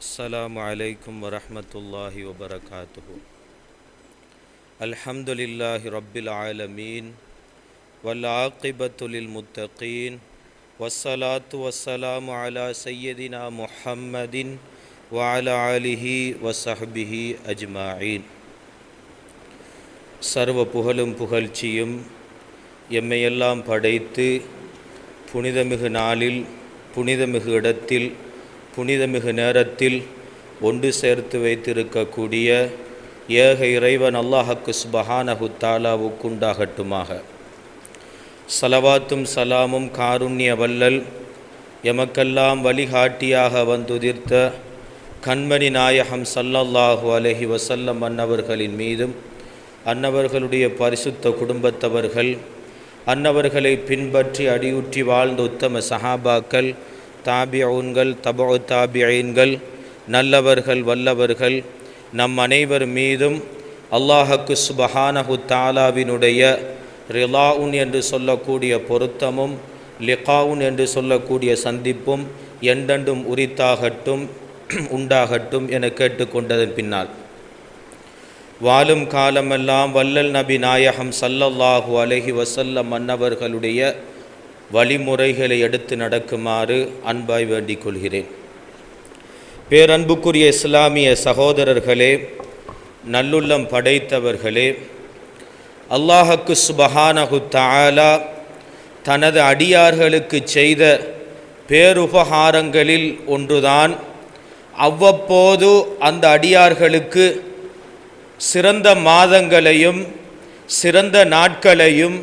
السلام عليكم ورحمة الله وبركاته الحمد لله رب العالمين والعاقبة للمتقين والصلاة والسلام على سيدنا محمد وعلى آله وصحبه أجمعين சர்வ புகழும் புகழ்ச்சியும் எம்மையெல்லாம் படைத்து புனிதமிகு நாளில் புனிதமிகு இடத்தில் புனிதமிகு நேரத்தில் ஒன்று சேர்த்து வைத்திருக்கக்கூடிய ஏக இறைவன் அல்லாஹக்கு சுபஹானஹு தாலாவுக்குண்டாகட்டுமாக சலவாத்தும் சலாமும் காருண்ய வல்லல் எமக்கெல்லாம் வழிகாட்டியாக வந்துதிர்த்த கண்மணி நாயகம் சல்லல்லாஹு அலஹி வசல்லம் அன்னவர்களின் மீதும் அன்னவர்களுடைய பரிசுத்த குடும்பத்தவர்கள் அன்னவர்களை பின்பற்றி அடியுற்றி வாழ்ந்த உத்தம சஹாபாக்கள் தாபியூன்கள் தபோ தாபியன்கள் நல்லவர்கள் வல்லவர்கள் நம் அனைவர் மீதும் அல்லாஹக்கு சுபஹானஹு தாலாவினுடைய ரிலாவுன் என்று சொல்லக்கூடிய பொருத்தமும் லிகாவுன் என்று சொல்லக்கூடிய சந்திப்பும் எண்டெண்டும் உரித்தாகட்டும் உண்டாகட்டும் என கேட்டுக்கொண்டதன் பின்னால். வாழும் காலமெல்லாம் வல்லல் நபி நாயகம் சல்லல்லாஹு அலஹி வசல்லம் மன்னவர்களுடைய வழிமுறைகளை எடுத்து நடக்குமாறு அன்பாய் வேண்டிக் கொள்கிறேன் பேரன்புக்குரிய இஸ்லாமிய சகோதரர்களே நல்லுள்ளம் படைத்தவர்களே அல்லாஹக்கு சுபஹானஹு தாலா தனது அடியார்களுக்கு செய்த பேருபகாரங்களில் ஒன்றுதான். அவ்வப்போது அந்த அடியார்களுக்கு சிறந்த மாதங்களையும் சிறந்த நாட்களையும்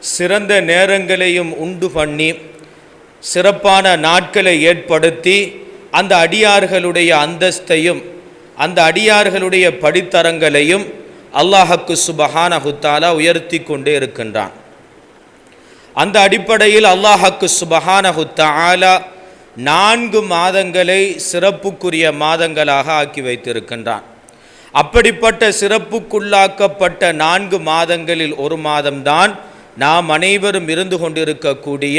சிறந்த நேரங்களையும் உண்டு பண்ணி சிறப்பான நாட்களை ஏற்படுத்தி அந்த அடியார்களுடைய அந்தஸ்தையும் அந்த அடியார்களுடைய படித்தரங்களையும் அல்லாஹக்கு சுபஹான ஹுத்தாலா உயர்த்தி கொண்டே இருக்கின்றான். அந்த அடிப்படையில் அல்லாஹக்கு சுபஹான ஹுத்தாலா நான்கு மாதங்களை சிறப்புக்குரிய மாதங்களாக ஆக்கி வைத்திருக்கின்றான். அப்படிப்பட்ட சிறப்புக்குள்ளாக்கப்பட்ட நான்கு மாதங்களில் ஒரு மாதம்தான் நாம் அனைவரும் இருந்து கொண்டிருக்கக்கூடிய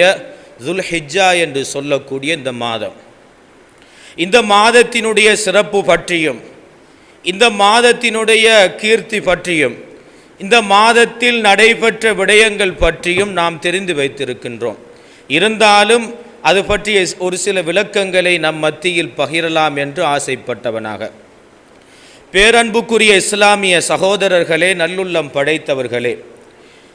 துல்ஹிஜா என்று சொல்லக்கூடிய இந்த மாதம். இந்த மாதத்தினுடைய சிறப்பு பற்றியும் இந்த மாதத்தினுடைய கீர்த்தி பற்றியும் இந்த மாதத்தில் நடைபெற்ற விடயங்கள் பற்றியும் நாம் தெரிந்து வைத்திருக்கின்றோம். இருந்தாலும் அது பற்றிய ஒரு சில விளக்கங்களை நம் மத்தியில் பகிரலாம் என்று ஆசைப்பட்டவனாக. பேரன்புக்குரிய இஸ்லாமிய சகோதரர்களே நல்லுள்ளம் படைத்தவர்களே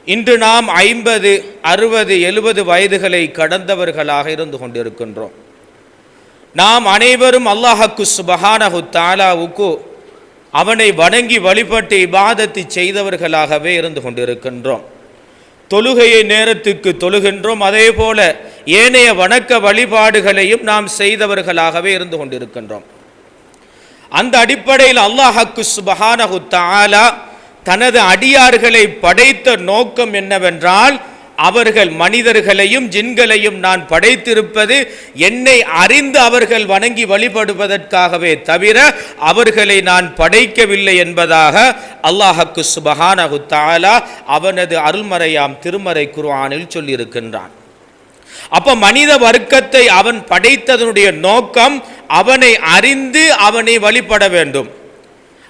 இன்று நாம் ஐம்பது அறுபது எழுபது வயதுகளை கடந்தவர்களாக இருந்து கொண்டிருக்கின்றோம். நாம் அனைவரும் அல்லாஹக்கு சுபஹானஹு தாலாவுக்கு அவனை வணங்கி வழிபட்டு இபாதத்தை செய்தவர்களாகவே இருந்து கொண்டிருக்கின்றோம். தொழுகையை நேரத்துக்கு தொழுகின்றோம். அதே போல ஏனைய வணக்க வழிபாடுகளையும் நாம் செய்தவர்களாகவே இருந்து கொண்டிருக்கின்றோம். அந்த அடிப்படையில் அல்லாஹக்கு சுபஹானஹு தாலா தனது அடியார்களை படைத்த நோக்கம் என்னவென்றால் அவர்கள் மனிதர்களையும் ஜின்களையும் நான் படைத்திருப்பது என்னை அறிந்து அவர்கள் வணங்கி வழிபடுவதற்காகவே தவிர அவர்களை நான் படைக்கவில்லை என்பதாக அல்லாஹக்கு சுபஹானஹு தாலா அவனது அருள்மறையாம் திருமறை குர்ஆனில் சொல்லியிருக்கின்றான். அப்ப மனித வர்க்கத்தை அவன் படைத்ததனுடைய நோக்கம் அவனை அறிந்து அவனை வழிபட வேண்டும்.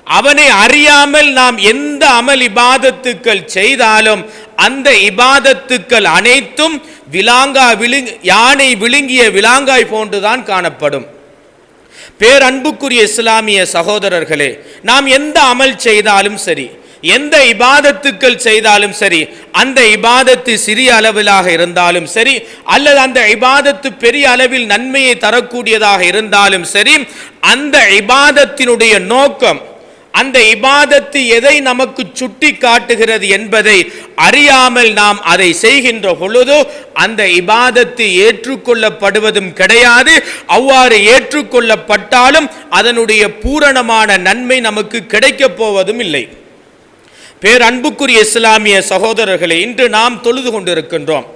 அவனை அறியாமல் நாம் எந்த அமல் இபாதத்துக்கள் செய்தாலும் அந்த இபாதத்துக்கள் அனைத்தும் விலாங்கா விழுங் யானை விழுங்கிய விலாங்காய் போன்றுதான் காணப்படும். பேரன்புக்குரிய இஸ்லாமிய சகோதரர்களே நாம் எந்த அமல் செய்தாலும் சரி எந்த இபாதத்துக்கள் செய்தாலும் சரி அந்த இபாதத்து சிறிய அளவிலாக இருந்தாலும் சரி அல்லது அந்த இபாதத்து பெரிய அளவில் நன்மையை தரக்கூடியதாக இருந்தாலும் சரி அந்த இபாதத்தினுடைய நோக்கம் அந்த இபாதத்து எதை நமக்கு சுட்டி காட்டுகிறது என்பதை அறியாமல் நாம் அதை செய்கின்ற பொழுது அந்த இபாதத்து ஏற்றுக்கொள்ளப்படுவதும் கிடையாது. அவ்வாறு ஏற்றுக்கொள்ளப்பட்டாலும் அதனுடைய பூரணமான நன்மை நமக்கு கிடைக்கப் போவதும் இல்லை. பேரன்புக்குரிய இஸ்லாமிய சகோதரர்களை இன்று நாம் தொழுது கொண்டிருக்கின்றோம்.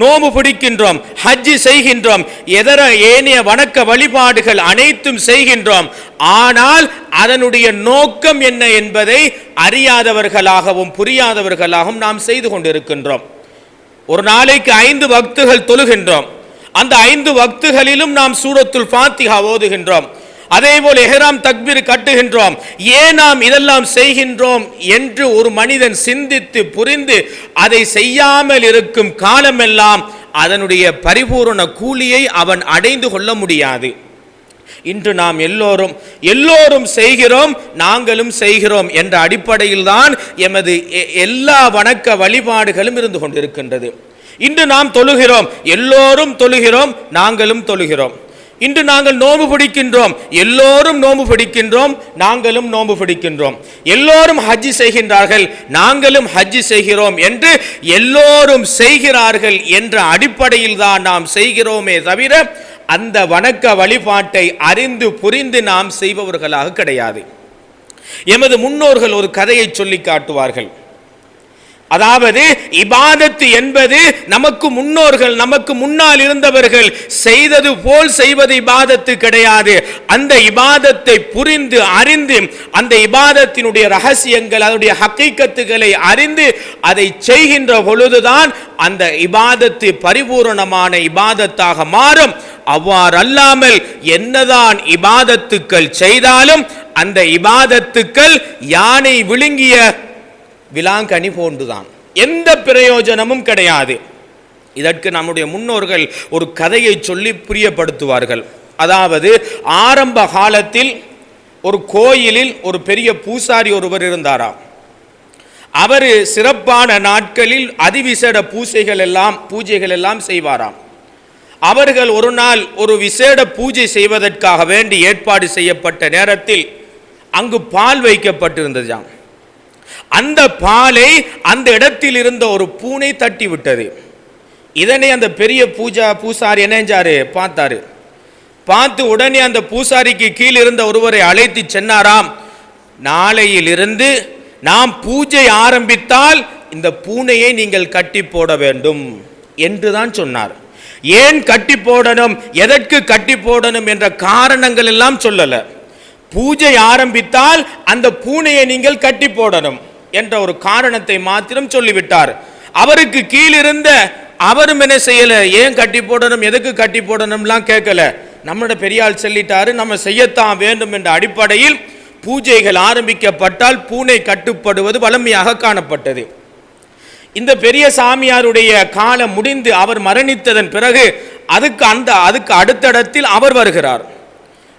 நோம்பு பிடிக்கின்றோம் ஹஜ்ஜி செய்கின்றோம் எதர ஏனைய வணக்க வழிபாடுகள் அனைத்தும் செய்கின்றோம். ஆனால் அதனுடைய நோக்கம் என்ன என்பதை அறியாதவர்களாகவும் புரியாதவர்களாகவும் நாம் செய்து கொண்டிருக்கின்றோம். ஒரு நாளைக்கு ஐந்து வக்துகள் தொழுகின்றோம். அந்த ஐந்து வக்துகளிலும் நாம் சூரத்துல் ஃபாத்திகா ஓதுகின்றோம். அதே போல் எஹராம் தக்பீர் கட்டுகின்றோம். ஏன் நாம் இதெல்லாம் செய்கின்றோம் என்று ஒரு மனிதன் சிந்தித்து புரிந்து அதை செய்யாமல் இருக்கும் காலமெல்லாம் அதனுடைய பரிபூரண கூலியை அவன் அடைந்து கொள்ள முடியாது. இன்று நாம் எல்லோரும் எல்லோரும் செய்கிறோம் நாங்களும் செய்கிறோம் என்ற அடிப்படையில் தான் எமது எ- எல்லா வணக்க வழிபாடுகளும் இருந்து கொண்டிருக்கின்றது. இன்று நாம் தொழுகிறோம் எல்லோரும் தொழுகிறோம் நாங்களும் தொழுகிறோம். இன்று நாங்கள் நோன்பு பிடிக்கின்றோம். எல்லோரும் நோம்பு பிடிக்கின்றோம். நாங்களும் நோன்பு பிடிக்கின்றோம். எல்லோரும் ஹஜ்ஜி செய்கின்றார்கள். நாங்களும் ஹஜ்ஜி செய்கிறோம் என்று எல்லோரும் செய்கிறார்கள் என்ற அடிப்படையில் தான் நாம் செய்கிறோமே தவிர அந்த வணக்க வழிபாட்டை அறிந்து புரிந்து நாம் செய்பவர்களாக கிடையாது. எமது முன்னோர்கள் ஒரு கதையை சொல்லி காட்டுவார்கள். அதாவது இபாதத்து என்பது நமக்கு முன்னோர்கள் நமக்கு முன்னால் இருந்தவர்கள் செய்தது போல் செய்வது இபாதத்து கிடையாது. அந்த இபாதத்தை புரிந்து அறிந்து அந்த இபாதத்தினுடைய ரகசியங்கள் அதனுடைய ஹக்கீக்கத்துகளை அறிந்து அதை செய்கின்ற பொழுதுதான் அந்த இபாதத்து பரிபூரணமான இபாதத்தாக மாறும். அவ்வாறல்லாமல் என்னதான் இபாதத்துக்கள் செய்தாலும் அந்த இபாதத்துக்கள் யானை விழுங்கிய விலாங்கனி போன்றுதான். எந்த பிரயோஜனமும் கிடையாது. இதற்கு நம்முடைய முன்னோர்கள் ஒரு கதையை சொல்லி புரியப்படுத்துவார்கள். அதாவது ஆரம்ப காலத்தில் ஒரு கோயிலில் ஒரு பெரிய பூசாரி ஒருவர் இருந்தாராம் அவர் சிறப்பான நாட்களில் அதிவிசேட பூசைகள் எல்லாம் பூஜைகள் எல்லாம் செய்வாராம். அவர்கள் ஒரு நாள் ஒரு விசேட பூஜை செய்வதற்காக வேண்டி ஏற்பாடு செய்யப்பட்ட நேரத்தில் அங்கு பால் வைக்கப்பட்டிருந்ததாம். அந்த பாலை அந்த இடத்தில் இருந்த ஒரு பூனை தட்டி விட்டது இதனை அந்த பெரிய பூஜா பூசாரி என்னஞ்சாரு பார்த்தாரு. பார்த்து உடனே அந்த பூசாரிக்கு கீழ் இருந்த ஒருவரை அழைத்து சென்னாராம். நாளையிலிருந்து நாம் பூஜை ஆரம்பித்தால் இந்த பூனையை நீங்கள் கட்டி போட வேண்டும் என்று தான் சொன்னார். ஏன் கட்டி போடணும்? எதற்கு கட்டி போடணும் என்ற காரணங்கள் எல்லாம் சொல்லலை. பூஜை ஆரம்பித்தால் அந்த பூனையை நீங்கள் கட்டி போடணும் என்ற ஒரு காரணத்தை மாத்திரம் சொல்லிவிட்டார். அவருக்கு கீழிருந்த அவரும் என்ன செய்யல? ஏன் கட்டி போடணும்? எதுக்கு கட்டி போடணும்லாம் கேட்கல. நம்மளோட பெரியாள் சொல்லிட்டாரு நம்ம செய்யத்தான் வேண்டும் என்ற அடிப்படையில் பூஜைகள் ஆரம்பிக்கப்பட்டால் பூனை கட்டுப்படுவது வலிமையாக காணப்பட்டது. இந்த பெரிய சாமியாருடைய காலம் முடிந்து அவர் மரணித்ததன் பிறகு அதுக்கு அந்த அதுக்கு அடுத்த இடத்தில் அவர் வருகிறார்.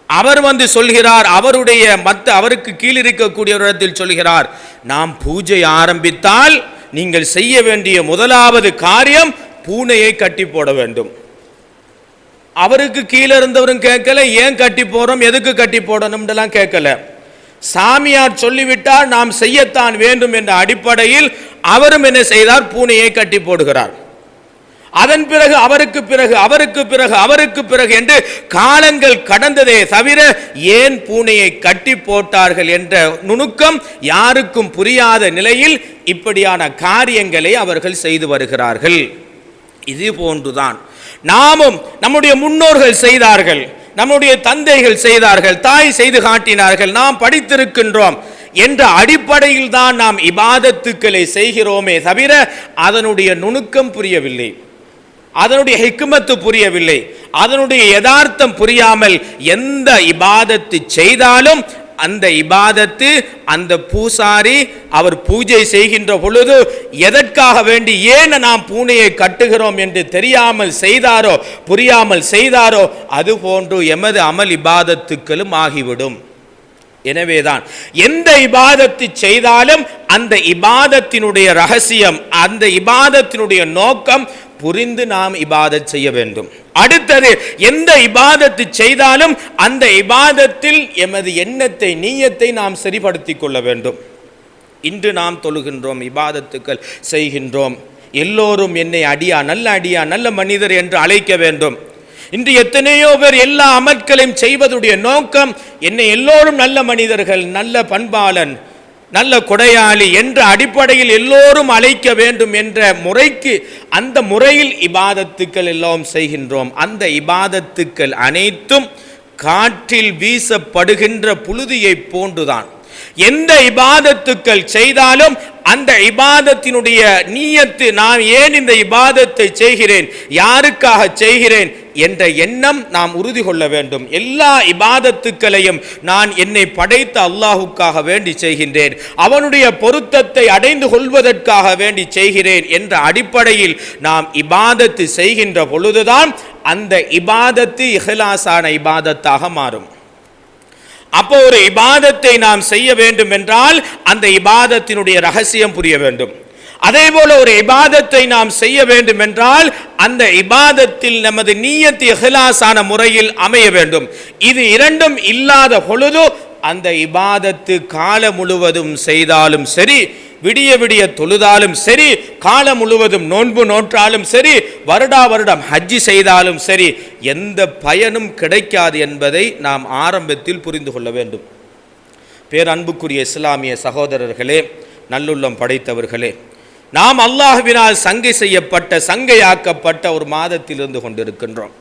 அவர் வந்து சொல்கிறார் அவருடைய மத்த அவருக்கு கீழிருக்கக்கூடியவரிடத்தில் இருக்கக்கூடிய இடத்தில் சொல்கிறார் நாம் பூஜை ஆரம்பித்தால் நீங்கள் செய்ய வேண்டிய முதலாவது காரியம் பூனையை கட்டி போட வேண்டும். அவருக்கு கீழே இருந்தவரும் கேட்கல ஏன் கட்டி போறோம்? எதுக்கு கட்டி போடணும்ன்றலாம் கேட்கல. சாமியார் சொல்லிவிட்டால் நாம் செய்யத்தான் வேண்டும் என்ற அடிப்படையில் அவரும் என்ன செய்தார்? பூனையை கட்டி போடுகிறார். அதன் பிறகு அவருக்கு பிறகு அவருக்கு பிறகு அவருக்கு பிறகு என்று காலங்கள் கடந்ததே தவிர ஏன் பூனையை கட்டி போட்டார்கள் என்ற நுணுக்கம் யாருக்கும் புரியாத நிலையில் இப்படியான காரியங்களை அவர்கள் செய்து வருகிறார்கள். இது போன்றுதான். நாமும் நம்முடைய முன்னோர்கள் செய்தார்கள் நம்முடைய தந்தைகள் செய்தார்கள் தாய் செய்து காட்டினார்கள் நாம் படித்திருக்கின்றோம் என்ற அடிப்படையில் தான் நாம் இபாதத்துக்களை செய்கிறோமே தவிர அதனுடைய நுணுக்கம் புரியவில்லை. அதனுடைய ஹெக்குமத்து புரியவில்லை. அதனுடைய யதார்த்தம் புரியாமல் எந்த இபாதத்து செய்தாலும் அந்த இபாதத்து அந்த பூசாரி அவர் பூஜை செய்கின்ற பொழுது எதற்காக வேண்டி ஏன் நாம் பூனையை கட்டுகிறோம் என்று தெரியாமல் செய்தாரோ புரியாமல் செய்தாரோ அது போன்று எமது அமல் இபாதத்துக்களும் ஆகிவிடும். எனவேதான் எந்த இபாதத்து செய்தாலும் அந்த இபாதத்தினுடைய ரகசியம் அந்த இபாதத்தினுடைய நோக்கம் புரிந்து நாம் இபாதத் செய்ய வேண்டும். அடுத்தது எந்த இபாதத்து செய்தாலும் அந்த இபாதத்தில் எமது எண்ணத்தை நீயத்தை நாம் சரிபடுத்திக் கொள்ள வேண்டும். இன்று நாம் தொழுகின்றோம் இபாதத்துக்கள் செய்கின்றோம். எல்லோரும் என்னை அடியா நல்ல அடியா நல்ல மனிதர் என்று அழைக்க வேண்டும். இன்று எத்தனையோ பேர் எல்லா அமற்களையும் செய்வதுடைய நோக்கம் என்னை எல்லோரும் நல்ல மனிதர்கள் நல்ல பண்பாளன் நல்ல கொடையாளி என்ற அடிப்படையில் எல்லோரும் அழைக்க வேண்டும் என்ற முறைக்கு அந்த முறையில் இபாதத்துக்கள் எல்லாம் செய்கின்றோம். அந்த இபாதத்துக்கள் அனைத்தும் காற்றில் வீசப்படுகின்ற புழுதியை போன்றுதான். எந்த இபாதத்துக்கள் செய்தாலும் அந்த இபாதத்தினுடைய நீயத்து நான் ஏன் இந்த இபாதத்தை செய்கிறேன்? யாருக்காக செய்கிறேன்? என்ற எண்ணம் நாம் உறுதி கொள்ள வேண்டும். எல்லா இபாதத்துக்களையும் நான் என்னை படைத்த அல்லாஹுக்காக வேண்டி செய்கின்றேன். அவனுடைய பொருத்தத்தை அடைந்து கொள்வதற்காக வேண்டி செய்கிறேன் என்ற அடிப்படையில் நாம் இபாதத்து செய்கின்ற பொழுதுதான் அந்த இபாதத்து இஹ்லாஸான இபாதத்தாக மாறும். அப்போ ஒரு இபாதத்தை நாம் செய்ய வேண்டும் என்றால் அந்த இபாதத்தினுடைய ரகசியம் புரிய வேண்டும். அதே போல ஒரு இபாதத்தை நாம் செய்ய வேண்டும் என்றால் அந்த இபாதத்தில் நமது நீயத்து இஹ்லாஸான முறையில் அமைய வேண்டும். இது இரண்டும் இல்லாத பொழுது அந்த இபாதத்து காலம் முழுவதும் செய்தாலும் சரி விடிய விடிய தொழுதாலும் சரி காலம் முழுவதும் நோன்பு நோற்றாலும் சரி வருடா வருடம் ஹஜ்ஜி செய்தாலும் சரி எந்த பயனும் கிடைக்காது என்பதை நாம் ஆரம்பத்தில் புரிந்து கொள்ள வேண்டும். பேரன்புக்குரிய இஸ்லாமிய சகோதரர்களே நல்லுள்ளம் படைத்தவர்களே நாம் அல்லாஹுவினால் சங்கை செய்யப்பட்ட சங்கையாக்கப்பட்ட ஒரு மாதத்தில் இருந்து கொண்டிருக்கின்றோம்.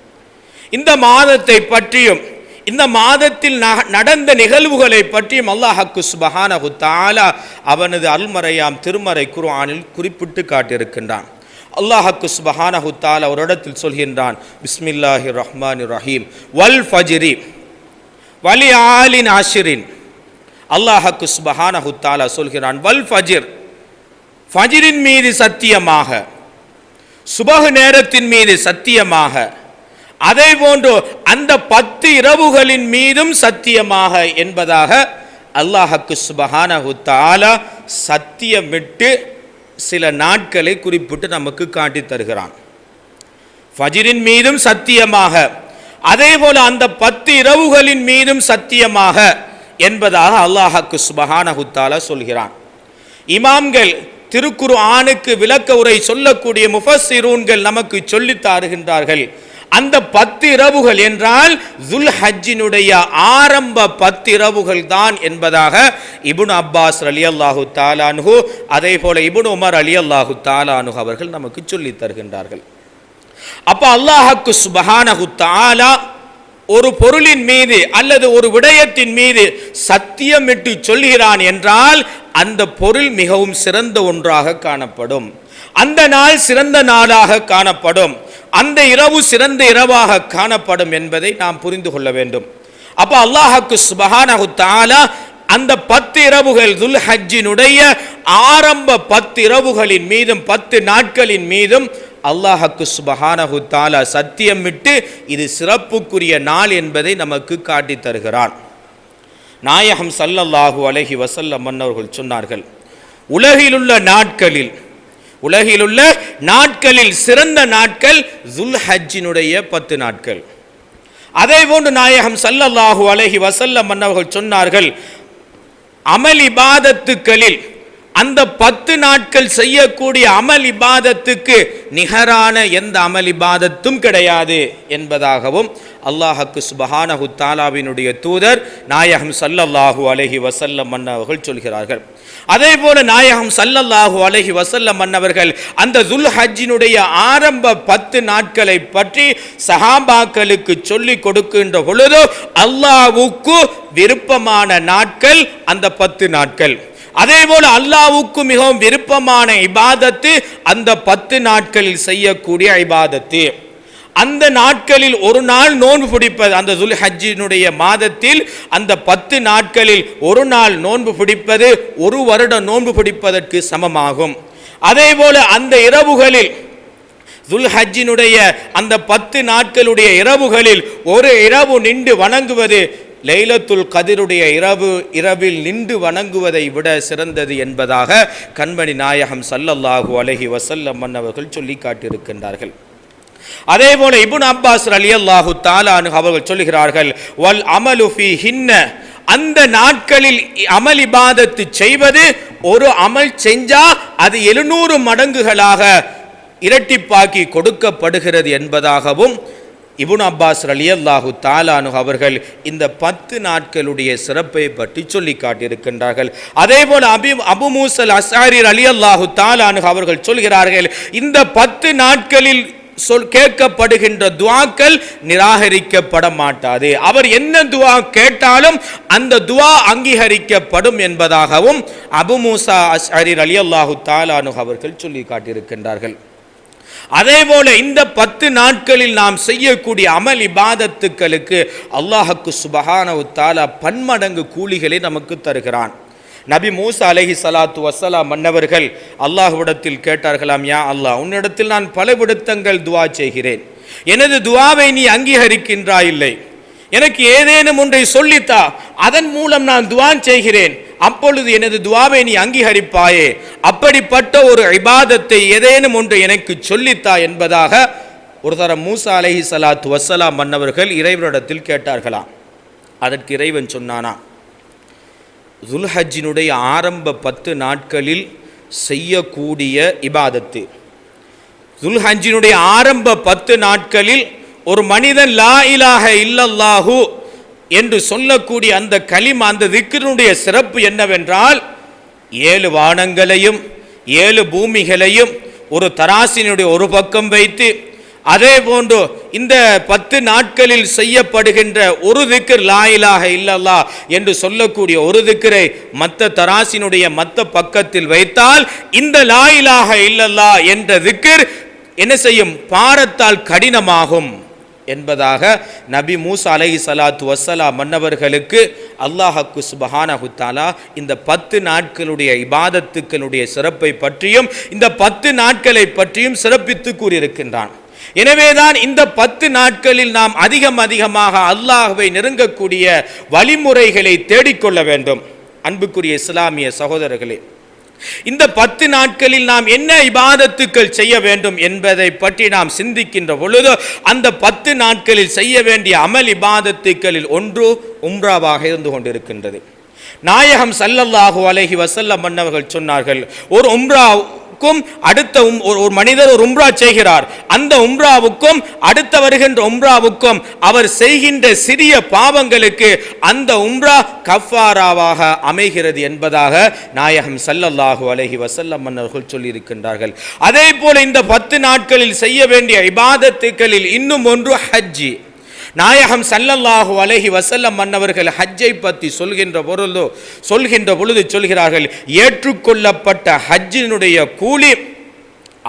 இந்த மாதத்தை பற்றியும் இந்த மாதத்தில் நடந்த நிகழ்வுகளை பற்றியும் அல்லாஹக்கு சுபஹானஹு தஆலா அவனது அல்மறையாம் திருமறை குர்ஆனில் குறிப்பிட்டு காட்டியிருக்கின்றான். அல்லாஹக்கு சுபஹானஹு தஆலா ஒரு இடத்தில் சொல்கின்றான் பிஸ்மில்லாஹி ரஹ்மான் ரஹீம் வல் ஃபஜ்ரி வலி ஆலின் ஆஷிரின் அல்லாஹக்கு சுபஹானஹு தஆலா சொல்கிறான் வல் ஃபஜிர் ஃபஜிரின் மீது சத்தியமாக சுபகு நேரத்தின் மீது சத்தியமாக அதே போன்று அந்த பத்து இரவுகளின் மீதும் சத்தியமாக என்பதாக அல்லாஹக்கு சுபஹானஹு சத்தியமிட்டு சில நாட்களை குறிப்பிட்டு நமக்கு காட்டித் தருகிறான். ஃபஜிரின் மீதும் சத்தியமாக அதே போல அந்த பத்து இரவுகளின் மீதும் சத்தியமாக என்பதாக அல்லாஹக்கு சுபஹானஹு சொல்கிறான். இமாம்கள் திருக்குரு ஆணுக்கு விளக்க உரை சொல்லக்கூடிய முஃபஸ்ஸிரூன்கள் நமக்கு சொல்லித் தாருகின்றார்கள். அந்த பத்து இரவுகள் என்றால் துல் ஹஜ்ஜினுடைய ஆரம்ப பத்து இரவுகள் தான் என்பதாக இபுன் அப்பாஸ் அலி அல்லாஹு தாலானுஹு அதே போல இபுன் உமர் அலி அல்லாஹு தாலானுஹு அவர்கள் நமக்கு சொல்லித் தருகின்றார்கள். அப்ப அல்லாஹக்கு சுபஹானஹு தாலா ஒரு பொருளின் மீது அல்லது ஒரு விடயத்தின் மீது சத்தியமிட்டு சொல்கிறான் என்றால் அந்த பொருள் மிகவும் சிறந்த ஒன்றாக காணப்படும். அந்த நாள் சிறந்த நாளாக காணப்படும். அந்த இரவு சிறந்த இரவாக காணப்படும் என்பதை நாம் புரிந்து கொள்ள வேண்டும். அப்ப அல்லாஹாக்கு சுபஹானஹு அந்த பத்து இரவுகள் துல் ஹஜ்ஜினுடைய ஆரம்ப பத்து இரவுகளின் மீதும் பத்து நாட்களின் மீதும் அல்லாஹ்க்கு சுபஹானஹு சத்தியம் சத்தியமிட்டு இது சிறப்புக்குரிய நாள் என்பதை நமக்கு காட்டித் தருகிறான். நாயகம் சல்லல்லாஹு அழகி வசல்ல மன்னர்கள் சொன்னார்கள் உலகிலுள்ள நாட்களில் உலகிலுள்ள நாட்களில் சிறந்த நாட்கள் துல் ஹஜ்ஜினுடைய பத்து நாட்கள். அதே போன்று நாயகம் சல்லல்லாஹு அழகி வசல்ல மன்னவர்கள் சொன்னார்கள் அமல் இபாதத்துக்களில் அந்த பத்து நாட்கள் செய்யக்கூடிய அமல் இபாதத்துக்கு நிகரான எந்த அமல் இபாதத்தும் கிடையாது என்பதாகவும் அல்லாஹக்கு சுபஹானஹு தாலாவினுடைய தூதர் நாயகம் சல்லல்லாஹு அலஹி வசல்லம் மன்னவர்கள் சொல்கிறார்கள். அதே போல நாயகம் சல்லல்லாஹு அலஹி வசல்லம் மன்னவர்கள் அந்த துல் ஹஜ்ஜினுடைய ஆரம்ப பத்து நாட்களை பற்றி சஹாபாக்களுக்கு சொல்லி கொடுக்கின்ற பொழுது அல்லாவுக்கு விருப்பமான நாட்கள் அந்த பத்து நாட்கள். அதே போல அல்லாவுக்கு மிகவும் விருப்பமான இபாதத்து அந்த பத்து நாட்களில் செய்யக்கூடிய இபாதத்து. அந்த நாட்களில் ஒரு நாள் நோன்பு பிடிப்பது அந்த துல் ஹஜ்ஜினுடைய மாதத்தில் அந்த பத்து நாட்களில் ஒரு நாள் நோன்பு பிடிப்பது ஒரு வருடம் நோன்பு பிடிப்பதற்கு சமமாகும். அதே போல அந்த இரவுகளில் துல் ஹஜ்ஜினுடைய அந்த பத்து நாட்களுடைய இரவுகளில் ஒரு இரவு நின்று வணங்குவது லைலத்துல் கதிருடைய இரவு இரவில் நின்று வணங்குவதை விட சிறந்தது என்பதாக கண்மணி நாயகம் சல்லல்லாஹு அலஹி வசல்லம் மன்னவர்கள் சொல்லி காட்டியிருக்கின்றார்கள். அதே போல இபுன் அப்பாஸ் ரலியல்லாஹு தாலானு அவர்கள் சொல்லுகிறார்கள் வல் அமலுஃபி ஹின்ன அந்த நாட்களில் அமல் இபாதத்து செய்வது ஒரு அமல் செஞ்சா அது எழுநூறு மடங்குகளாக இரட்டிப்பாக்கி கொடுக்கப்படுகிறது என்பதாகவும் இபுன் அப்பாஸ் ரலியல்லாஹு தாலானு அவர்கள் இந்த பத்து நாட்களுடைய சிறப்பை பற்றி சொல்லி காட்டியிருக்கின்றார்கள். அதே போல அபி அபு மூசல் அலியல்லாஹு ரலியல்லாஹு தாலானு அவர்கள் சொல்கிறார்கள் இந்த பத்து நாட்களில் சொல் கேட்கப்படுகின்ற துவாக்கள் நிராகரிக்கப்பட மாட்டாது. அவர் என்ன துவா கேட்டாலும் அந்த துவா அங்கீகரிக்கப்படும் என்பதாகவும் அபு மூசா அலி அல்லாஹு தாலானு அவர்கள் சொல்லி காட்டியிருக்கின்றார்கள். அதே போல இந்த பத்து நாட்களில் நாம் செய்யக்கூடிய அமல் இபாதத்துக்களுக்கு அல்லாஹக்கு சுபஹானவு தாலா பன்மடங்கு கூலிகளை நமக்கு தருகிறான். நபி மூசா அலஹி சலாத்து வசலாம் மன்னவர்கள் அல்லாஹ்விடத்தில் கேட்டார்களாம் யா அல்லாஹ் உன்னிடத்தில் நான் பல விடுத்தங்கள் துவா செய்கிறேன். எனது துவாவை நீ அங்கீகரிக்கின்றாயில்லை எனக்கு ஏதேனும் ஒன்றை சொல்லித்தா அதன் மூலம் நான் துவான் செய்கிறேன். அப்பொழுது எனது துவாவை நீ அங்கீகரிப்பாயே. அப்படிப்பட்ட ஒரு இபாதத்தை ஏதேனும் ஒன்று எனக்கு சொல்லித்தா என்பதாக ஒரு தரம் மூசா அலைஹி சலாத்து வஸ்ஸலாம் மன்னவர்கள் இறைவனிடத்தில் கேட்டார்களாம். அதற்கு இறைவன் சொன்னானா துல்ஹஜினுடைய ஆரம்ப பத்து நாட்களில் செய்யக்கூடிய இபாதத்து. துல்ஹஜினுடைய ஆரம்ப பத்து நாட்களில் ஒரு மனிதன் லா இலாக இல்லல்லாஹு என்று சொல்லக்கூடிய அந்த களிம அந்த திக்கினுடைய சிறப்பு என்னவென்றால் ஏழு வானங்களையும் ஏழு பூமிகளையும் ஒரு தராசினுடைய ஒரு பக்கம் வைத்து அதே போன்று இந்த பத்து நாட்களில் செய்யப்படுகின்ற ஒரு திக்கர் லாயிலாக இல்லல்லா என்று சொல்லக்கூடிய ஒரு திக்கரை மற்ற தராசினுடைய மற்ற பக்கத்தில் வைத்தால் இந்த லாயிலாக இல்லல்லா என்ற திக்கர் என்ன செய்யும்? பாரத்தால் கடினமாகும். என்பதாக நபி மூசா அலைஹி சலாத்து வஸ்ஸலா மன்னவர்களுக்கு அல்லாஹக்கு சுபஹானஹு இந்த பத்து நாட்களுடைய இபாதத்துக்களுடைய சிறப்பை பற்றியும் இந்த பத்து நாட்களை பற்றியும் சிறப்பித்து கூறியிருக்கின்றான். எனவேதான் இந்த பத்து நாட்களில் நாம் அதிகம் அதிகமாக அல்லாஹுவை நெருங்கக்கூடிய வழிமுறைகளை தேடிக்கொள்ள வேண்டும். அன்புக்குரிய இஸ்லாமிய சகோதரர்களே இந்த பத்து நாட்களில் நாம் என்ன இபாதத்துக்கள் செய்ய வேண்டும் என்பதை பற்றி நாம் சிந்திக்கின்ற பொழுது அந்த பத்து நாட்களில் செய்ய வேண்டிய அமல் இபாதத்துக்களில் ஒன்று உம்ராவாக இருந்து கொண்டிருக்கின்றது. நாயகம் சல்லல்லாஹு அலஹி வசல்லம் மன்னவர்கள் சொன்னார்கள் ஒரு உம்ராவுக்கும் அடுத்த உம்- ஒரு ஒரு மனிதர் ஒரு உம்ரா செய்கிறார். அந்த உம்ராவுக்கும் அடுத்த வருகின்ற உம்ராவுக்கும் அவர் செய்கின்ற சிறிய பாவங்களுக்கு அந்த உம்ரா கஃபாராவாக அமைகிறது என்பதாக நாயகம் சல்லல்லாஹு அலஹி வசல்லம் மன்னர்கள் சொல்லியிருக்கின்றார்கள். அதே போல இந்த பத்து நாட்களில் செய்ய வேண்டிய இபாதத்துக்களில் இன்னும் ஒன்று ஹஜ்ஜி. நாயகம் சல்லல்லாஹு அலஹி வசல்லம் மன்னவர்கள் ஹஜ்ஜை பற்றி சொல்கின்ற பொருளோ சொல்கின்ற பொழுது சொல்கிறார்கள் ஏற்றுக்கொள்ளப்பட்ட ஹஜ்ஜினுடைய கூலி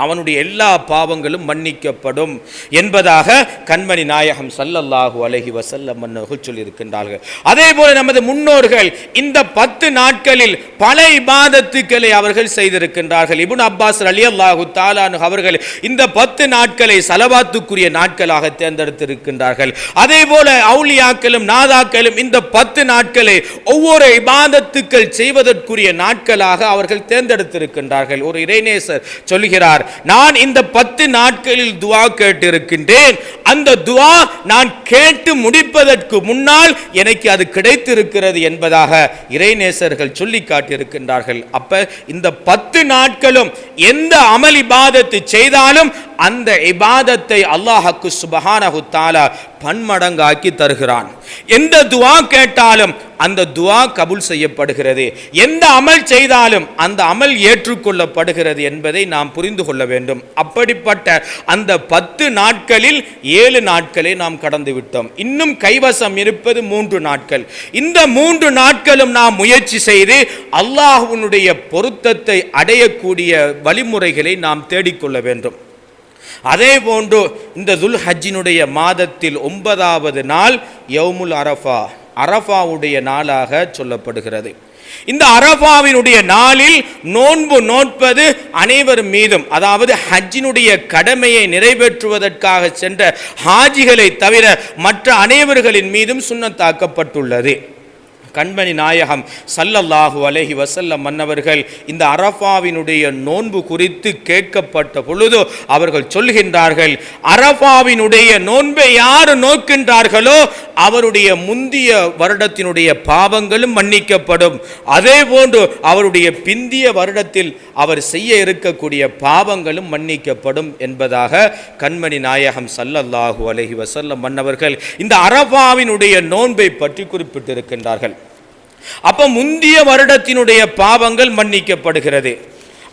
அவனுடைய எல்லா பாவங்களும் மன்னிக்கப்படும் என்பதாக கண்மணி நாயகம் சல்லல்லாஹு அலைஹி வசல்லம் சொல்லியிருக்கின்றார்கள். அதே போல நமது முன்னோர்கள் இந்த பத்து நாட்களில் பல இபாதத்துக்களை அவர்கள் செய்திருக்கின்றார்கள். இபுன் அப்பாஸ் ரலியல்லாஹு தாலானு அவர்கள் இந்த பத்து நாட்களை சலவாத்துக்குரிய நாட்களாக தேர்ந்தெடுத்திருக்கின்றார்கள். அதே போல அவுளியாக்களும் நாதாக்களும் இந்த பத்து நாட்களை ஒவ்வொரு இபாதத்துக்கள் செய்வதற்குரிய நாட்களாக அவர்கள் தேர்ந்தெடுத்திருக்கின்றார்கள். ஒரு இறைநேசர் சொல்கிறார் நான் இந்த பத்து நாட்களில் துவா கேட்டிருக்கின்றேன். அந்த துவா நான் கேட்டு முடிப்பதற்கு முன்னால் எனக்கு அது கிடைத்திருக்கிறது என்பதாக இறைநேசர்கள் சொல்லி காட்டியிருக்கின்றார்கள். அப்ப இந்த பத்து நாட்களும் எந்த அமல் இபாதத்தை செய்தாலும் அந்த இபாதத்தை அல்லாஹக்கு சுபஹானஹு தாலா பன்மடங்காக்கி தருகிறான். எந்த துவா கேட்டாலும் அந்த துவா கபூல் செய்யப்படுகிறது. எந்த அமல் செய்தாலும் அந்த அமல் ஏற்றுக்கொள்ளப்படுகிறது என்பதை நாம் புரிந்து கொள்ள வேண்டும். அப்படிப்பட்ட அந்த பத்து நாட்களில் ஏழு நாட்களை நாம் கடந்து விட்டோம். இன்னும் கைவசம் இருப்பது மூன்று நாட்கள். இந்த மூன்று நாட்களும் நாம் முயற்சி செய்து அல்லாஹுனுடைய பொருத்தத்தை அடையக்கூடிய வழிமுறைகளை நாம் தேடிக்கொள்ள வேண்டும். அதே போன்று இந்த துல் ஹஜ்ஜினுடைய மாதத்தில் ஒன்பதாவது நாள் யவுமுல் அரஃபா. அரஃபாவுடைய நாளாக சொல்லப்படுகிறது. இந்த அரபாவினுடைய நாளில் நோன்பு நோட்பது அனைவர் மீதும் அதாவது ஹஜ்ஜினுடைய கடமையை நிறைவேற்றுவதற்காக சென்ற ஹாஜிகளை தவிர மற்ற அனைவர்களின் மீதும் சுண்ணத்தாக்கப்பட்டுள்ளது. கண்மணி நாயகம் சல்லல்லாஹு அலஹி வசல்லம் மன்னவர்கள் இந்த அரபாவினுடைய நோன்பு குறித்து கேட்கப்பட்ட பொழுது அவர்கள் சொல்கின்றார்கள் அரபாவினுடைய நோன்பை யார் நோக்கின்றார்களோ அவருடைய முந்திய வருடத்தினுடைய பாவங்களும் மன்னிக்கப்படும். அதே போன்று அவருடைய பிந்திய வருடத்தில் அவர் செய்ய இருக்கக்கூடிய பாவங்களும் மன்னிக்கப்படும் என்பதாக கண்மணி நாயகம் சல்லல்லாஹு அலஹி வசல்லம் மன்னவர்கள் இந்த அரபாவினுடைய நோன்பை பற்றி குறிப்பிட்டிருக்கின்றார்கள். அப்போ முந்திய வருடத்தினுடைய பாவங்கள் மன்னிக்கப்படுகிறது.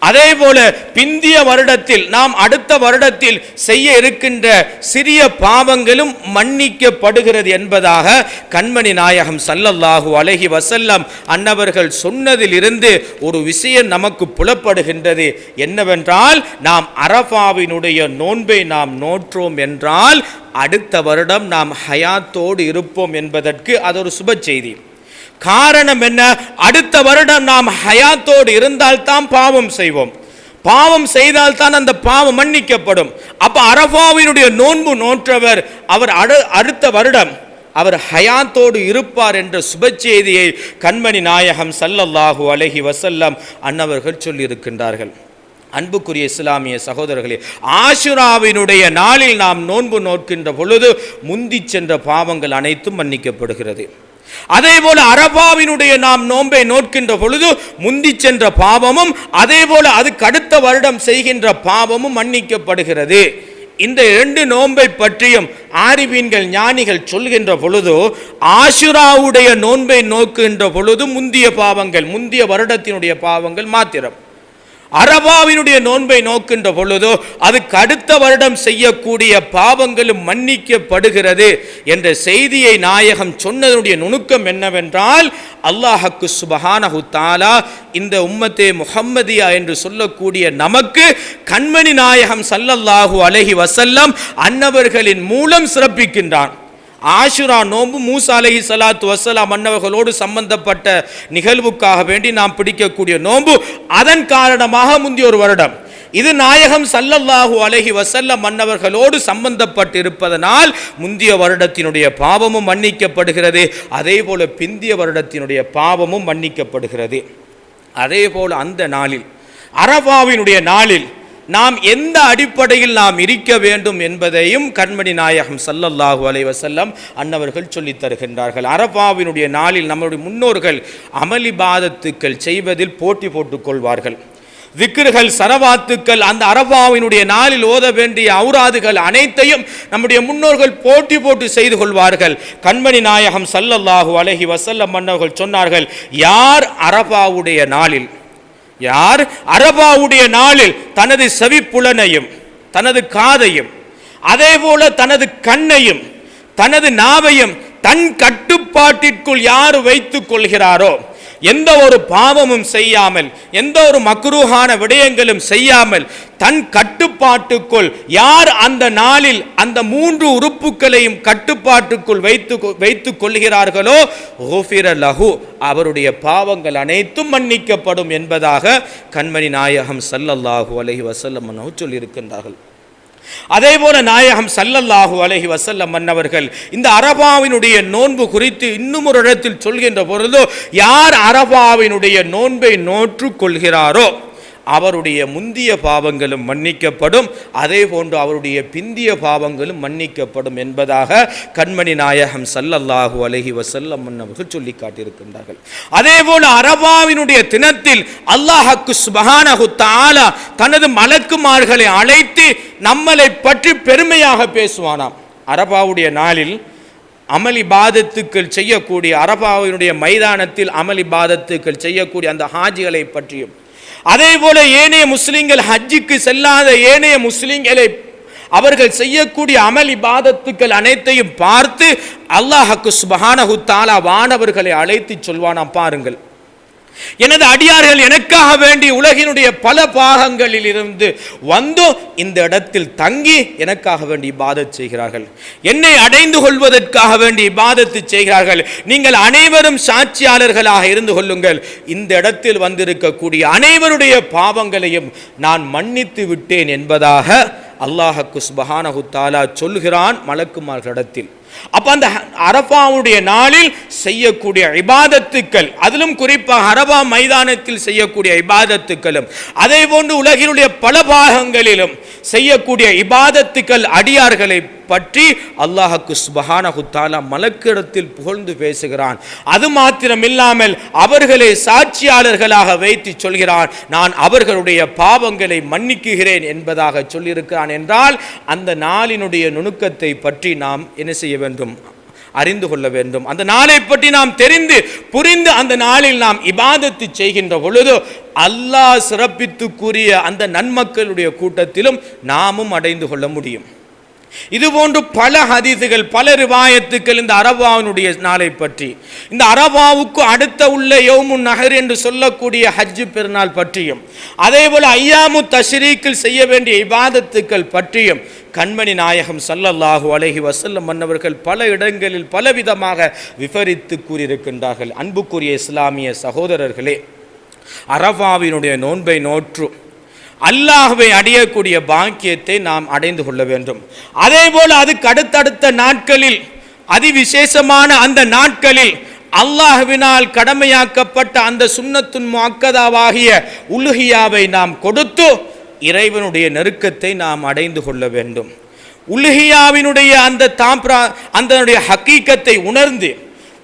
அதே போல பிந்திய வருடத்தில் நாம் அடுத்த வருடத்தில் செய்ய இருக்கின்ற சிறிய பாவங்களும் மன்னிக்கப்படுகிறது என்பதாக கண்மணி நாயகம் சல்லல்லாஹு அழகி வசல்லம் அன்னவர்கள் சொன்னதிலிருந்து ஒரு விஷயம் நமக்கு புலப்படுகின்றது. என்னவென்றால் நாம் அரபாவினுடைய நோன்பை நாம் நோற்றோம் என்றால் அடுத்த வருடம் நாம் ஹயாத்தோடு இருப்போம் என்பதற்கு அது ஒரு சுப செய்தி. காரணம் என்ன? அடுத்த வருடம் நாம் ஹயாத்தோடு இருந்தால்தான் பாவம் செய்வோம். பாவம் செய்தால்தான் அந்த பாவம் மன்னிக்கப்படும். அப்ப அரபாவினுடைய நோன்பு நோற்றவர் அவர் அடு- அடுத்த வருடம் அவர் ஹயாத்தோடு இருப்பார் என்ற சுப செய்தியை கண்மணி நாயகம் சல்லல்லாஹு அலஹி வசல்லம் அன்னவர்கள் சொல்லியிருக்கின்றார்கள். அன்புக்குரிய இஸ்லாமிய சகோதரர்களே ஆஷுராவினுடைய நாளில் நாம் நோன்பு நோக்கின்ற பொழுது முந்தி சென்ற பாவங்கள் அனைத்தும் மன்னிக்கப்படுகிறது. அதே போல அரபாவினுடைய நாம் நோன்பை நோக்கின்ற பொழுது முந்தி சென்ற பாவமும் அதே போல அதுக்கு அடுத்த வருடம் செய்கின்ற பாவமும் மன்னிக்கப்படுகிறது. இந்த இரண்டு நோன்பை பற்றியும் ஆரிவீன்கள் ஞானிகள் சொல்கின்ற பொழுது ஆஷுராவுடைய நோன்பை நோக்குகின்ற பொழுது முந்திய பாவங்கள் முந்திய வருடத்தினுடைய பாவங்கள் மாத்திரம். அரபாவினுடைய நோன்பை நோக்கின்ற பொழுதோ அதுக்கு அடுத்த வருடம் செய்யக்கூடிய பாவங்களும் மன்னிக்கப்படுகிறது என்ற செய்தியை நாயகம் சொன்னதனுடைய நுணுக்கம் என்னவென்றால் அல்லாஹக்கு சுபஹானஹு தாலா இந்த உம்மத்தே முஹம்மதியா என்று சொல்லக்கூடிய நமக்கு கண்மணி நாயகம் சல்லல்லாஹு அலைஹி வசல்லம் அன்னவர்களின் மூலம் சிறப்பிக்கின்றான். ஆஷுரா நோன்பு மூசா அலஹி ஸலாத்து வஸ்ஸலாம் மன்னவர்களோடு சம்பந்தப்பட்ட நிகழ்வுக்காக வேண்டி நாம் பிடிக்கக்கூடிய நோன்பு. அதன் காரணமாக முந்திய ஒரு வருடம். இது நாயகம் சல்லல்லாஹு அலஹி வசல்ல மன்னவர்களோடு சம்பந்தப்பட்டு இருப்பதனால் முந்திய வருடத்தினுடைய பாவமும் மன்னிக்கப்படுகிறது. அதே போல பிந்திய வருடத்தினுடைய பாவமும் மன்னிக்கப்படுகிறது. அதே போல் அந்த நாளில் அரபாவினுடைய நாளில் நாம் எந்த அடிப்படையில் நாம் இருக்க வேண்டும் என்பதையும் கண்மணி நாயகம் சல்லல்லாஹு அலைவசல்லம் அன்னவர்கள் சொல்லித் தருகின்றார்கள். அரபாவினுடைய நாளில் நம்முடைய முன்னோர்கள் அமளிபாதத்துக்கள் செய்வதில் போட்டி போட்டுக் கொள்வார்கள். விக்கிர்கள் சரவாத்துக்கள் அந்த அரபாவினுடைய நாளில் ஓத வேண்டிய அவுராதுகள் அனைத்தையும் நம்முடைய முன்னோர்கள் போட்டி போட்டு செய்து கொள்வார்கள். கண்மணி நாயகம் சல்லல்லாஹு அலஹி வசல்லம் மன்னர்கள் சொன்னார்கள் யார் அரபாவுடைய நாளில் யார்? அரபாவுடைய நாளில் தனது செவிப்புலனையும் தனது காதையும் அதே போல தனது கண்ணையும் தனது நாவையும் தன் கட்டுப்பாட்டிற்குள் யார் வைத்துக் கொள்கிறாரோ எந்த ஒரு பாவமும் செய்யாமல் எந்த ஒரு மக்ரூஹான விடயங்களும் செய்யாமல் தன் கட்டுப்பாட்டுக்குள் யார் அந்த நாளில் அந்த மூன்று உறுப்புகளையும் கட்டுப்பாட்டுக்குள் வைத்து வைத்துக் கொள்கிறார்களோ லஹு அவருடைய பாவங்கள் அனைத்தும் மன்னிக்கப்படும் என்பதாக கண்மணி நாயகம் சல்லல்லாஹு அலஹி வசல்லம் சொல்லியிருக்கின்றார்கள். அதே போல நாயகம் சல்லல்லாஹு அலஹி வசல்லம் மன்னவர்கள் இந்த அரபாவினுடைய நோன்பு குறித்து இன்னும் ஒரு இடத்தில் சொல்கின்ற பொழுதோ யார் அரபாவினுடைய நோன்பை நோற்று கொள்கிறாரோ அவருடைய முந்திய பாவங்களும் மன்னிக்கப்படும். அதே போன்று அவருடைய பிந்திய பாவங்களும் மன்னிக்கப்படும் என்பதாக கண்மணி நாயகம் சல்லல்லாஹு அலஹி வஸல்லம் அவர்கள் சொல்லி காட்டியிருக்கின்றார்கள். அதே போல அரபாவினுடைய தினத்தில் அல்லாஹக்கு சுபஹானஹு தாலா தனது மலக்குமார்களை அழைத்து நம்மளை பற்றி பெருமையாக பேசுவானாம். அரபாவுடைய நாளில் அமளி பாதத்துக்கள் செய்யக்கூடிய அரபாவினுடைய மைதானத்தில் அமளி பாதத்துக்கள் செய்யக்கூடிய அந்த ஹாஜிகளை பற்றியும் அதே போல ஏனைய முஸ்லிம்கள் ஹஜ்ஜுக்கு செல்லாத ஏனைய முஸ்லிம்களை அவர்கள் செய்யக்கூடிய அமல் இபாதத்துக்கள் அனைத்தையும் பார்த்து அல்லாஹக்கு சுபஹானஹு தாலா வானவர்களை அழைத்து சொல்வானாம் பாருங்கள். எனது அடியார்கள் எனக்காக வேண்டி உலகினுடைய பல பாகங்களில் இருந்து வந்தும் இந்த இடத்தில் தங்கி எனக்காக வேண்டி பாதத் செய்கிறார்கள். என்னை அடைந்து கொள்வதற்காக வேண்டி பாதத்து செய்கிறார்கள். நீங்கள் அனைவரும் சாட்சியாளர்களாக இருந்து கொள்ளுங்கள். இந்த இடத்தில் வந்திருக்கக்கூடிய அனைவருடைய பாவங்களையும் நான் மன்னித்து விட்டேன் என்பதாக அல்லாஹக்கு குஸ்பஹானஹு தாலா சொல்கிறான் மலக்குமார்களிடத்தில் அப்ப அந்த அரபாவுடைய நாளில் செய்யக்கூடிய இபாதத்துக்கள் அதிலும் குறிப்பாக அரபா மைதானத்தில் செய்யக்கூடிய இபாதத்துக்களும் அதே போன்று உலகினுடைய பல பாகங்களிலும் செய்யக்கூடிய இபாதத்துக்கள் அடியார்களை பற்றி அல்லாஹுக்கு சுபஹானஹு தஆலா மலக்கிடத்தில் புகழ்ந்து பேசுகிறான். அது மாத்திரமில்லாமல் அவர்களை சாட்சியாளர்களாக வைத்து சொல்கிறான் நான் அவர்களுடைய பாவங்களை மன்னிக்குகிறேன் என்பதாக சொல்லியிருக்கிறான் என்றால் அந்த நாளினுடைய நுணுக்கத்தை பற்றி நாம் என்ன செய்ய வேண்டும்? அறிந்து கொள்ள வேண்டும். அந்த நாளை பற்றி நாம் தெரிந்து புரிந்து அந்த நாளில் நாம் இபாதத்து செய்கின்ற பொழுது அல்லாஹ் சிறப்பித்து கூறிய அந்த நன்மக்களுடைய கூட்டத்திலும் நாமும் அடைந்து கொள்ள முடியும். இது போன்று பல ஹதீசுகள் பல ரிவாயத்துக்கள் இந்த அரபாவினுடைய நாளை பற்றி. இந்த அரபாவுக்கு அடுத்த உள்ள யோமு நகர் என்று சொல்லக்கூடிய ஹஜ்ஜு பெருநாள் பற்றியும் அதே போல ஐயாமு தஷ்ரீக்கில் செய்ய வேண்டிய இபாதத்துக்கள் பற்றியும் கண்மணி நாயகம் சல்லல்லாஹு அலஹி வசல்லம் மன்னவர்கள் பல இடங்களில் பலவிதமாக விபரித்து கூறியிருக்கின்றார்கள். அன்புக்குரிய இஸ்லாமிய சகோதரர்களே அரபாவினுடைய நோன்பை நோற்று அல்லாஹுவை அடையக்கூடிய பாக்கியத்தை நாம் அடைந்து கொள்ள வேண்டும். அதே போல் அதுக்கு அடுத்தடுத்த நாட்களில் அதிவிசேஷமான அந்த நாட்களில் அல்லாஹுவினால் கடமையாக்கப்பட்ட அந்த சுண்ணத்துன் மக்கதாவாகிய உலுஹியாவை நாம் கொடுத்து இறைவனுடைய நெருக்கத்தை நாம் அடைந்து கொள்ள வேண்டும். உலுஹியாவினுடைய அந்த தாம்பரா அந்த ஹக்கீக்கத்தை உணர்ந்து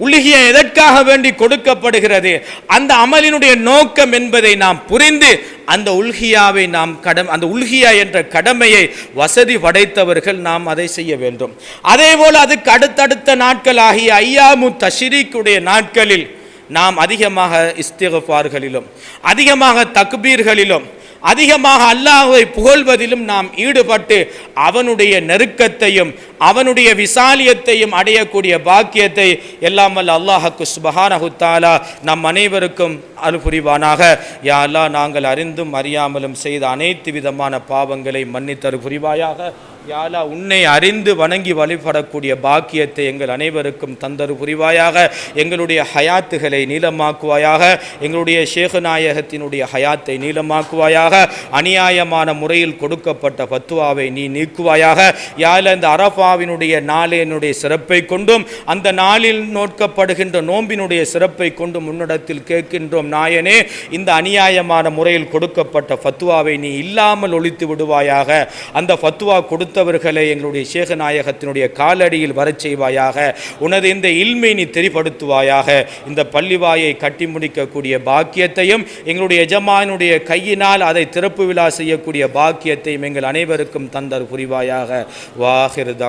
உலுகிய எதற்காக வேண்டி கொடுக்கப்படுகிறது? அந்த அமலினுடைய நோக்கம் என்பதை நாம் புரிந்து அந்த உல்கியாவை நாம் கடம் அந்த உல்கியா என்ற கடமையை வசதி படைத்தவர்கள் நாம் அதை செய்ய வேண்டும். அதே போல் அதுக்கு அடுத்தடுத்த நாட்கள் ஆகிய ஐயாமு தஷிரிக்குடைய நாட்களில் நாம் அதிகமாக இஸ்திகஃபார்களிலும் அதிகமாக தக்பீர்களிலும் அதிகமாக அல்லாஹை புகழ்வதிலும் நாம் ஈடுபட்டு அவனுடைய நெருக்கத்தையும் அவனுடைய விசாலியத்தையும் அடையக்கூடிய பாக்கியத்தை எல்லாம் வல்ல அல்லாஹக்கு சுபஹானஹு நம் அனைவருக்கும் அருபுரிவானாக யா நாங்கள் அறிந்தும் அறியாமலும் செய்த அனைத்து விதமான பாவங்களை மன்னித்தரு புரிவாயாக. யாலா உன்னை அறிந்து வணங்கி வழிபடக்கூடிய பாக்கியத்தை எங்கள் அனைவருக்கும் தந்தரு புரிவாயாக. எங்களுடைய ஹயாத்துகளை நீளமாக்குவாயாக. எங்களுடைய ஷேகநாயகத்தினுடைய ஹயாத்தை நீளமாக்குவாயாக. அநியாயமான முறையில் கொடுக்கப்பட்ட பத்துவாவை நீ நீக்குவாயாக. யால இந்த அரபாவினுடைய நாளினுடைய சிறப்பை கொண்டும் அந்த நாளில் நோக்கப்படுகின்ற நோம்பினுடைய சிறப்பை கொண்டும் முன்னிடத்தில் கேட்கின்றோம். நாயனே இந்த அநியாயமான முறையில் கொடுக்கப்பட்ட ஃபத்துவாவை நீ இல்லாமல் ஒழித்து விடுவாயாக. அந்த ஃபத்துவா கொடுத்தவர்களை எங்களுடைய சேகநாயகத்தினுடைய காலடியில் வரச் செய்வாயாக. உனது இந்த இல்மை நீ தெரிப்படுத்துவாயாக. இந்த பள்ளிவாயை கட்டி முடிக்கக்கூடிய பாக்கியத்தையும் எங்களுடைய எஜமானுடைய கையினால் அதை திறப்பு விழா செய்யக்கூடிய பாக்கியத்தையும் எங்கள் அனைவருக்கும் தந்தர் புரிவாயாக. வாகிருதா